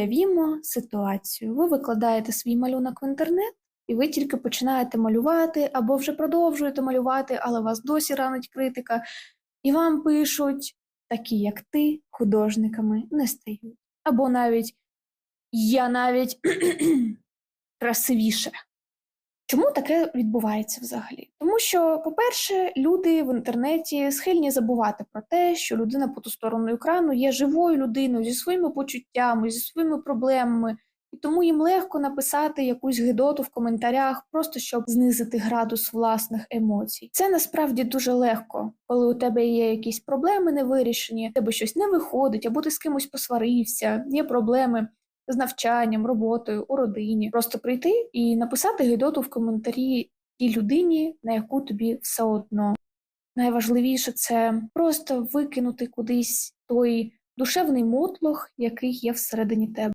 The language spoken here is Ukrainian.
Уявімо ситуацію. Ви викладаєте свій малюнок в інтернет, і ви тільки починаєте малювати, або вже продовжуєте малювати, але вас досі ранить критика, і вам пишуть такі, як ти, художниками не стають. Або навіть я навіть красивіше. Чому таке відбувається взагалі? Тому що, по-перше, люди в інтернеті схильні забувати про те, що людина по ту сторону екрану є живою людиною зі своїми почуттями, зі своїми проблемами, і тому їм легко написати якусь гидоту в коментарях, просто щоб знизити градус власних емоцій. Це насправді дуже легко, коли у тебе є якісь проблеми невирішені, у тебе щось не виходить, або ти з кимось посварився, є проблеми з навчанням, роботою, у родині. Просто прийти і написати гидоту в коментарі тій людині, на яку тобі все одно. Найважливіше це просто викинути кудись той душевний мотлох, який є всередині тебе.